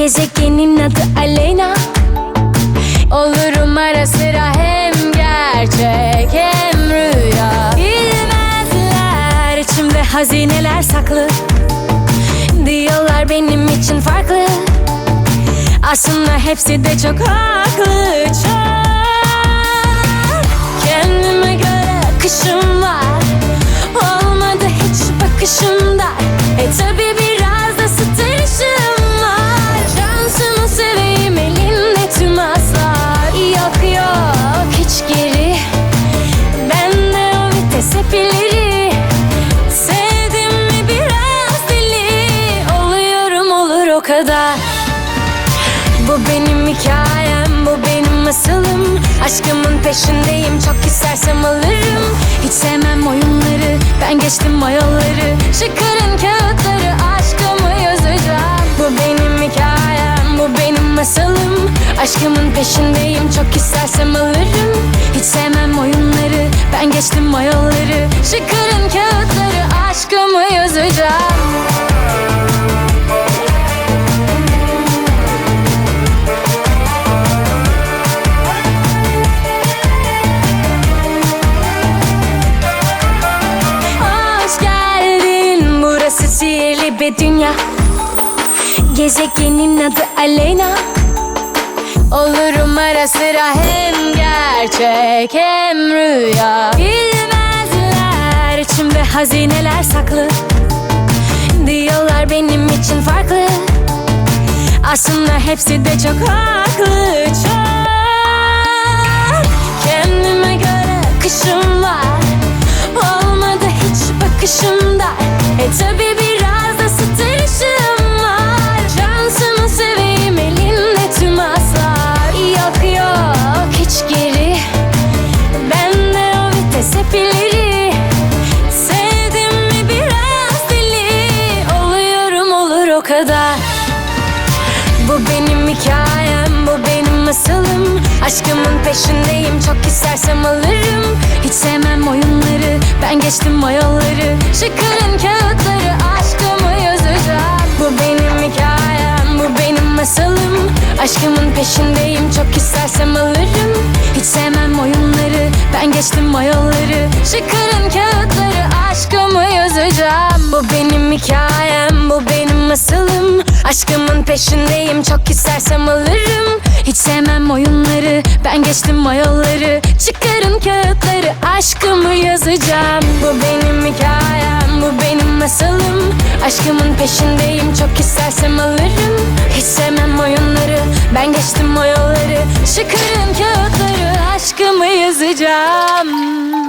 Gezegenin adı Aleyna. Olurum ara sıra hem gerçek hem rüya. Bilmezler içimde hazineler saklı. Diyorlar benim için farklı. Aslında hepsi de çok haklı. Çok. Kendime göre akışım var bu benim hikayem, bu benim masalım Aşkımın peşindeyim, çok istersem alırım. Hiç sevmem oyunları, ben geçtim o yolları Çıkarın kağıtları, aşkımı yazacağım. Bu benim hikayem, bu benim masalım Aşkımın peşindeyim, çok istersem alırım. Hiç sevmem oyunları, ben geçtim o bir dünya Gezegenin adı Aleyna. Olurum ara sıra hem gerçek hem rüya. Bilmezler içimde hazineler saklı. Diyorlar benim için farklı. Aslında hepsi de çok haklı çok. Kendime göre akışım var. Olmadı hiç bakışımda. E tabi bu benim hikayem, bu benim masalım Aşkımın peşindeyim, çok istersem alırım. Hiç sevmem oyunları, ben geçtim o yolları Çıkarın kağıtları, aşkımı yazacağım Bu benim hikayem, bu benim masalım Aşkımın peşindeyim, çok istersem alırım. Hiç sevmem oyunları, ben geçtim o yolları Çıkarın kağıtları, aşkımı yazacağım Bu benim hikayem, Aşkımın peşindeyim, çok istersem alırım. Hiç sevmem oyunları, ben geçtim o yolları Çıkarın kağıtları, aşkımı yazacağım. Bu benim hikayem, bu benim masalım. Aşkımın peşindeyim, çok istersem alırım. Hiç sevmem oyunları, ben geçtim o yolları Çıkarın kağıtları, aşkımı yazacağım